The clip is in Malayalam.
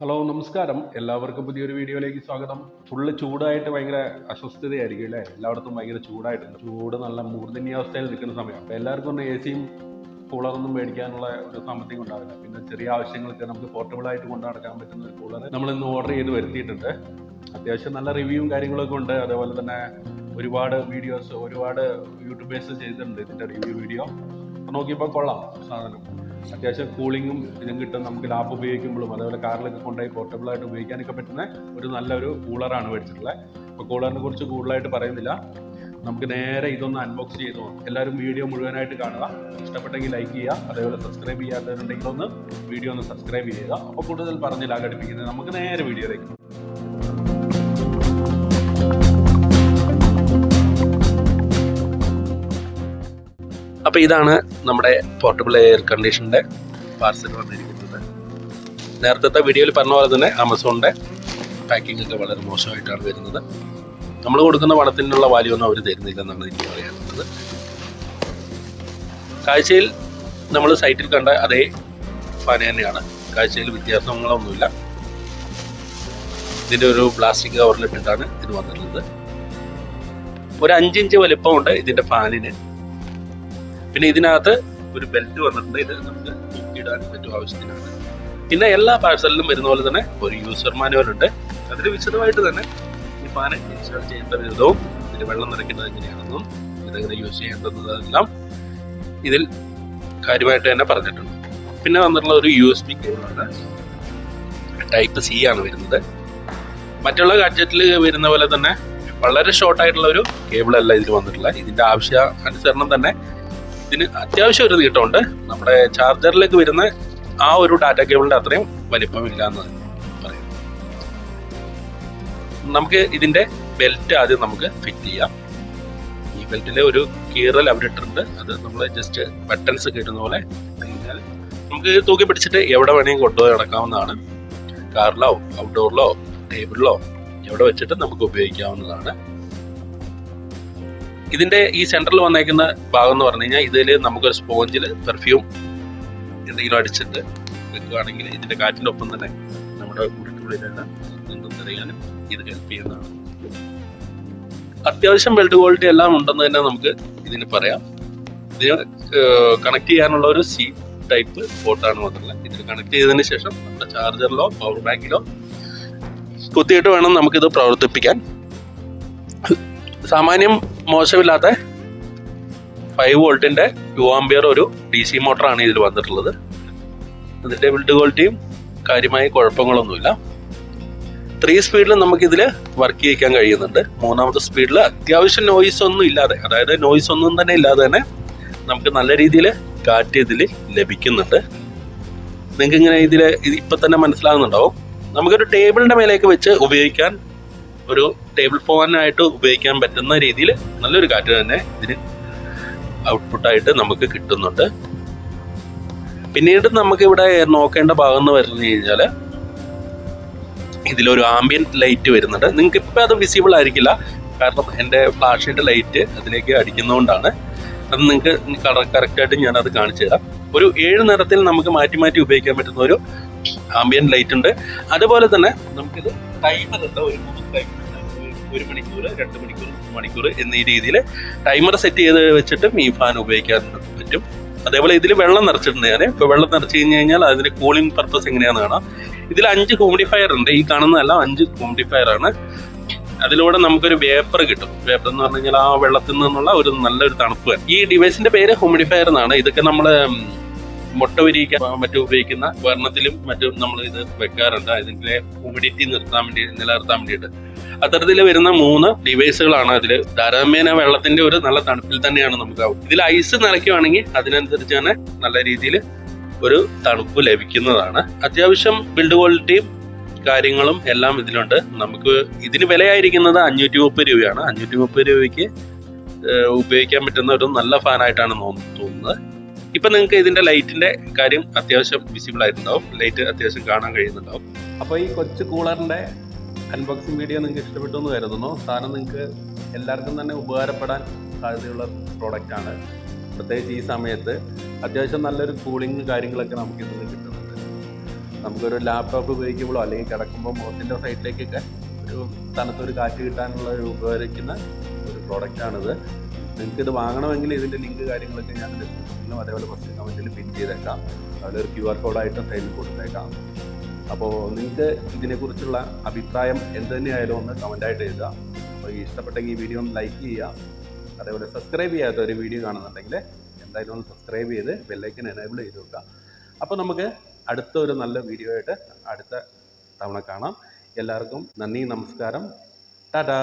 ഹലോ നമസ്കാരം. എല്ലാവർക്കും പുതിയൊരു വീഡിയോയിലേക്ക് സ്വാഗതം. ഫുള്ള് ചൂടായിട്ട് ഭയങ്കര അസ്വസ്ഥതയായിരിക്കും അല്ലേ? എല്ലായിടത്തും ഭയങ്കര ചൂടായിട്ടുണ്ട്. ചൂട് നല്ല മൂർധന്യാവസ്ഥയിൽ നിൽക്കുന്ന സമയം. അപ്പോൾ എല്ലാവർക്കും ഒന്ന് എ സിയും കൂളറൊന്നും മേടിക്കാനുള്ള ഒരു സാമ്പത്തികം ഉണ്ടാവില്ല. പിന്നെ ചെറിയ ആവശ്യങ്ങൾക്ക് നമുക്ക് പോർട്ടബിൾ ആയിട്ട് കൊണ്ടു നടക്കാൻ പറ്റുന്ന ഒരു കൂളർ നമ്മൾ ഇന്ന് ഓർഡർ ചെയ്ത് വരുത്തിയിട്ടുണ്ട്. അത്യാവശ്യം നല്ല റിവ്യൂവും കാര്യങ്ങളൊക്കെ ഉണ്ട്. അതേപോലെ തന്നെ ഒരുപാട് വീഡിയോസ് ഒരുപാട് യൂട്യൂബേഴ്സ് ചെയ്തിട്ടുണ്ട് ഇതിന്റെ റിവ്യൂ വീഡിയോ നോക്കിയപ്പോൾ കൊള്ളാം സാധനം. അത്യാവശ്യം കൂളിങ്ങും ഇതും കിട്ടും. നമുക്ക് ലാപ്പ് ഉപയോഗിക്കുമ്പോഴും അതേപോലെ കാറിലൊക്കെ കൊണ്ടുപോയി പോർട്ടബിൾ ആയിട്ട് ഉപയോഗിക്കാനൊക്കെ പറ്റുന്ന ഒരു നല്ലൊരു കൂളറാണ് മേടിച്ചിട്ടുള്ളത് അപ്പോൾ കൂളറിനെ കുറിച്ച് കൂടുതലായിട്ട് പറയുന്നില്ല. നമുക്ക് നേരെ ഇതൊന്ന് അൺബോക്സ് ചെയ്ത് എല്ലാവരും വീഡിയോ മുഴുവനായിട്ട് കാണുക. ഇഷ്ടപ്പെട്ടെങ്കിൽ ലൈക്ക് ചെയ്യുക. അതേപോലെ സബ്സ്ക്രൈബ് ചെയ്യാത്തവരുണ്ടെങ്കിൽ ഒന്ന് വീഡിയോ ഒന്ന് സബ്സ്ക്രൈബ് ചെയ്യുക. അപ്പോൾ കൂടുതൽ പറഞ്ഞില്ല ഘടിപ്പിക്കുന്നത് നമുക്ക് നേരെ വീഡിയോയിലേക്ക് അപ്പോൾ ഇതാണ് നമ്മുടെ പോർട്ടബിൾ എയർ കണ്ടീഷന്റെ പാർസൽ വന്നിരിക്കുന്നത്. നേരത്തെ വീഡിയോയിൽ പറഞ്ഞ പോലെ തന്നെ ആമസോണിന്റെ പാക്കിംഗ് ഒക്കെ വളരെ മോശമായിട്ടാണ് വരുന്നത്. നമ്മൾ കൊടുക്കുന്ന പണത്തിനുള്ള വാല്യൂ ഒന്നും അവർ തരുന്നില്ല എന്നാണ് എനിക്ക് പറയാനുള്ളത്. കാഴ്ചയിൽ നമ്മൾ സൈറ്റിൽ കണ്ട അതേ ഫാൻ തന്നെയാണ്. കാഴ്ചയിൽ വ്യത്യാസങ്ങളൊന്നുമില്ല. ഇതിന്റെ ഒരു പ്ലാസ്റ്റിക് കവറിലിട്ടിട്ടാണ് ഇത് വന്നിട്ടുള്ളത്. ഒരു അഞ്ചിഞ്ച് വലിപ്പമുണ്ട് ഇതിന്റെ ഫാനിന് പിന്നെ ഇതിനകത്ത് ഒരു ബെൽറ്റ് വന്നിട്ടുണ്ട്. ഇത് നമുക്ക് തൂക്കിയിടാൻ പറ്റും ആവശ്യത്തിനാണ്. പിന്നെ എല്ലാ പാഴ്സലിലും വരുന്ന പോലെ തന്നെ ഒരു യൂസർ മാനുവൽ ഉണ്ട്. അതിൽ വിശദമായിട്ട് തന്നെ ഈ പാനൽ ഇൻസ്റ്റാൾ ചെയ്യേണ്ട വിധവും ഇതിൽ വെള്ളം നിറയ്ക്കുന്നത് എങ്ങനെയാണെന്നും ഇതെങ്ങനെ യൂസ് ചെയ്യേണ്ടതെല്ലാം ഇതിൽ കാര്യമായിട്ട് തന്നെ പറഞ്ഞിട്ടുണ്ട്. പിന്നെ വന്നിട്ടുള്ള ഒരു യു എസ് ബി കേബിളാണ് ടൈപ്പ് സി ആണ് വരുന്നത്. മറ്റുള്ള ഗാഡ്ജറ്റിൽ വരുന്ന പോലെ തന്നെ വളരെ ഷോർട്ട് ആയിട്ടുള്ള ഒരു കേബിൾ അല്ല ഇതിൽ വന്നിട്ടുള്ളത്. ഇതിന്റെ ആവശ്യ അനുസരണം തന്നെ ഇതിന് അത്യാവശ്യം ഒരു നീട്ടമുണ്ട്. നമ്മുടെ ചാർജറിലേക്ക് വരുന്ന ആ ഒരു ഡാറ്റ കേബിളിന്റെ അത്രയും വലിപ്പമില്ല എന്ന് പറയും. നമുക്ക് ഇതിന്റെ ബെൽറ്റ് ആദ്യം നമുക്ക് ഫിറ്റ് ചെയ്യാം. ഈ ബെൽറ്റിലെ ഒരു കീറൽ അവിടെ ഇട്ടിട്ടുണ്ട്. അത് നമ്മൾ ജസ്റ്റ് ബട്ടൺസ് കിട്ടുന്ന പോലെ നമുക്ക് തൂക്കി പിടിച്ചിട്ട് എവിടെ വേണമെങ്കിൽ കൊണ്ടുപോയി നടക്കാവുന്നതാണ്. കാറിലോ ഔട്ട്ഡോറിലോ ടേബിളിലോ എവിടെ വെച്ചിട്ട് നമുക്ക് ഉപയോഗിക്കാവുന്നതാണ്. ഇതിന്റെ ഈ സെന്ററിൽ വന്നേക്കുന്ന ഭാഗം എന്ന് പറഞ്ഞു കഴിഞ്ഞാൽ ഇതിൽ നമുക്കൊരു സ്പോഞ്ചിൽ പെർഫ്യൂം എന്തെങ്കിലും അടിച്ചിട്ട് വെക്കുകയാണെങ്കിൽ ഇതിന്റെ കാറ്റിന്റെ ഒപ്പം തന്നെ നമ്മുടെ മുറിക്കുള്ളിലെല്ലാം നിന്നും ഇത് ഹെൽപ്പ് ചെയ്യുന്നതാണ്. അത്യാവശ്യം ബെൽറ്റ് ക്വാളിറ്റി എല്ലാം ഉണ്ടെന്ന് തന്നെ നമുക്ക് ഇതിന് പറയാം. ഇതിന് കണക്ട് ചെയ്യാനുള്ള ഒരു സി ടൈപ്പ് പോർട്ടാണ് മാത്രമല്ല ഇതിൽ കണക്ട് ചെയ്തതിന് ശേഷം നമ്മുടെ ചാർജറിലോ പവർ ബാങ്കിലോ കുത്തിയിട്ട് വേണം നമുക്കിത് പ്രവർത്തിപ്പിക്കാൻ. സാമാന്യം മോശമില്ലാത്ത ഫൈവ് വോൾട്ടിന്റെ ടു ആംബിയർ ഒരു ഡി സി മോട്ടറാണ് ഇതിൽ വന്നിട്ടുള്ളത്. അതിന്റെ ബിൽഡ് ക്വാളിറ്റിയും കാര്യമായ കുഴപ്പങ്ങളൊന്നുമില്ല. ത്രീ സ്പീഡിൽ നമുക്കിതിൽ വർക്ക് ചെയ്യിക്കാൻ കഴിയുന്നുണ്ട്. മൂന്നാമത്തെ സ്പീഡിൽ അത്യാവശ്യം നോയിസ് ഒന്നും ഇല്ലാതെ അതായത് നോയിസ് ഒന്നും തന്നെ ഇല്ലാതെ തന്നെ നമുക്ക് നല്ല രീതിയിൽ കാറ്റ് ഇതിൽ ലഭിക്കുന്നുണ്ട്. നിങ്ങൾക്ക് ഇങ്ങനെ ഇതിൽ ഇപ്പം തന്നെ മനസ്സിലാകുന്നുണ്ടാവും. നമുക്കൊരു ടേബിളിന്റെ മേലേക്ക് വെച്ച് ഉപയോഗിക്കാൻ ഒരു ടേബിൾ ഫോനായിട്ട് ഉപയോഗിക്കാൻ പറ്റുന്ന രീതിയിൽ നല്ലൊരു കാറ്റ് തന്നെ ഇതിന് ഔട്ട്പുട്ടായിട്ട് നമുക്ക് കിട്ടുന്നുണ്ട്. പിന്നീട് നമുക്ക് ഇവിടെ നോക്കേണ്ട ഭാഗം എന്ന് പറഞ്ഞു കഴിഞ്ഞാൽ ഇതിലൊരു ആംബിയൻ ലൈറ്റ് വരുന്നുണ്ട്. നിങ്ങൾക്ക് ഇപ്പം അത് വിസിബിൾ ആയിരിക്കില്ല. കാരണം എന്റെ ഫ്ലാഷിന്റെ ലൈറ്റ് അതിലേക്ക് അടിക്കുന്നതുകൊണ്ടാണ് അത് നിങ്ങൾക്ക് കറക്റ്റായിട്ട് ഞാനത് കാണിച്ചു തരാം. ഒരു ഏഴ് നിറത്തിൽ നമുക്ക് മാറ്റി മാറ്റി ഉപയോഗിക്കാൻ പറ്റുന്ന ഒരു ആംബിയൻ ലൈറ്റ് ഉണ്ട്. അതുപോലെ തന്നെ നമുക്കിത് ടൈമർ ഉണ്ട്. ഒരു മൂന്ന് ടൈമർ ഒരു മണിക്കൂർ രണ്ട് മണിക്കൂർ മൂന്ന് മണിക്കൂർ എന്നീ രീതിയിൽ ടൈമർ സെറ്റ് ചെയ്ത് വെച്ചിട്ടും ഈ ഫാൻ ഉപയോഗിക്കാൻ പറ്റും. അതേപോലെ ഇതിൽ വെള്ളം നിറച്ചിട്ടുണ്ട് ഞാൻ ഇപ്പോൾ വെള്ളം നിറച്ച് കഴിഞ്ഞ് കഴിഞ്ഞാൽ അതിന്റെ കൂളിംഗ് പർപ്പസ് എങ്ങനെയാണെന്ന് കാണാം. ഇതിൽ അഞ്ച് ഹ്യൂമിഡിഫയർ ഉണ്ട്. ഈ കാണുന്നതല്ല അഞ്ച് ഹ്യൂമിഡിഫയർ ആണ്. അതിലൂടെ നമുക്കൊരു വേപ്പർ കിട്ടും. വേപ്പർ എന്ന് പറഞ്ഞു കഴിഞ്ഞാൽ ആ വെള്ളത്തിൽ നിന്നുള്ള ഒരു നല്ലൊരു തണുപ്പ്. ഈ ഡിവൈസിന്റെ പേര് ഹ്യൂമിഡിഫയർ എന്നാണ്. ഇതൊക്കെ നമ്മൾ മുട്ട വിരിയിക്കാൻ മറ്റും ഉപയോഗിക്കുന്ന വർണത്തിലും മറ്റും നമ്മൾ ഇത് വെക്കാറുണ്ട്. അതിന്റെ ഹ്യൂമിഡിറ്റി നിർത്താൻ വേണ്ടി നിലനിർത്താൻ വേണ്ടിയിട്ട്. അത്തരത്തിൽ വരുന്ന മൂന്ന് ഡിവൈസുകളാണ് അതിൽ താരതമ്യേന വെള്ളത്തിന്റെ ഒരു നല്ല തണുപ്പിൽ തന്നെയാണ് നമുക്ക് ആവും. ഇതിൽ ഐസ് നിറയ്ക്കുവാണെങ്കിൽ അതിനനുസരിച്ച് തന്നെ നല്ല രീതിയിൽ ഒരു തണുപ്പ് ലഭിക്കുന്നതാണ്. അത്യാവശ്യം ബിൽഡ് ക്വാളിറ്റിയും കാര്യങ്ങളും എല്ലാം ഇതിലുണ്ട്. നമുക്ക് ഇതിന് വിലയായിരിക്കുന്നത് അഞ്ഞൂറ്റി മുപ്പത് രൂപയാണ്. അഞ്ഞൂറ്റി മുപ്പത് രൂപയ്ക്ക് ഉപയോഗിക്കാൻ പറ്റുന്ന ഒരു നല്ല ഫാനായിട്ടാണ് തോന്നുന്നത്. ഇപ്പൊ നിങ്ങൾക്ക് ഇതിന്റെ ലൈറ്റിന്റെ കാര്യം അത്യാവശ്യം വിസിബിൾ ആയിട്ടുണ്ടാവും. ലൈറ്റ് അത്യാവശ്യം കാണാൻ കഴിയുന്നുണ്ടാവും. അപ്പോൾ ഈ കൊച്ചു കൂളറിന്റെ അൺബോക്സിംഗ് വീഡിയോ നിങ്ങൾക്ക് ഇഷ്ടപ്പെട്ടു എന്ന് കരുതുന്നു. സാധനം നിങ്ങൾക്ക് എല്ലാവർക്കും തന്നെ ഉപകാരപ്പെടാൻ സാധ്യതയുള്ള പ്രോഡക്റ്റ് ആണ്. പ്രത്യേകിച്ച് ഈ സമയത്ത്. അത്യാവശ്യം നല്ലൊരു കൂളിംഗ് കാര്യങ്ങളൊക്കെ നമുക്ക് ഇതിൽ കിട്ടുന്നുണ്ട് നമുക്കൊരു ലാപ്ടോപ്പ് ഉപയോഗിക്കുമ്പോഴോ അല്ലെങ്കിൽ കിടക്കുമ്പോൾ മുഖത്തിന്റെ സൈഡിലേക്കൊക്കെ ഒരു തണുത്തൊരു കാറ്റ് കിട്ടാനുള്ള ഒരു ഉപകരിക്കുന്ന ഒരു പ്രോഡക്റ്റാണിത് നിങ്ങൾക്ക് ഇത് വാങ്ങണമെങ്കിൽ ഇതിന്റെ ലിങ്ക് കാര്യങ്ങളൊക്കെ ഞാൻ ഡിസ്ക്രിപ്ഷനിലും അതേപോലെ ഫസ്റ്റ് കമന്റിൽ പിൻ ചെയ്തേക്കാം. അതുപോലെ ഒരു ക്യു ആർ കോഡായിട്ട് സൈഡിൽ കൊടുത്തേക്കാം. അപ്പോൾ നിങ്ങൾക്ക് ഇതിനെക്കുറിച്ചുള്ള അഭിപ്രായം എന്ത് തന്നെയായാലും ഒന്ന് കമന്റായിട്ട് എഴുതുക. അപ്പോൾ ഇഷ്ടപ്പെട്ടെങ്കിൽ ഈ വീഡിയോ ഒന്ന് ലൈക്ക് ചെയ്യുക. അതേപോലെ സബ്സ്ക്രൈബ് ചെയ്യാത്ത ഒരു വീഡിയോ കാണുന്നുണ്ടെങ്കിൽ എന്തായാലും ഒന്ന് സബ്സ്ക്രൈബ് ചെയ്ത് ബെല്ലൈക്കൻ എനേബിൾ ചെയ്ത് വെക്കുക. അപ്പോൾ നമുക്ക് അടുത്ത ഒരു നല്ല വീഡിയോ ആയിട്ട് അടുത്ത തവണ കാണാം. എല്ലാവർക്കും നന്ദി നമസ്കാരം. ടാറ്റാ!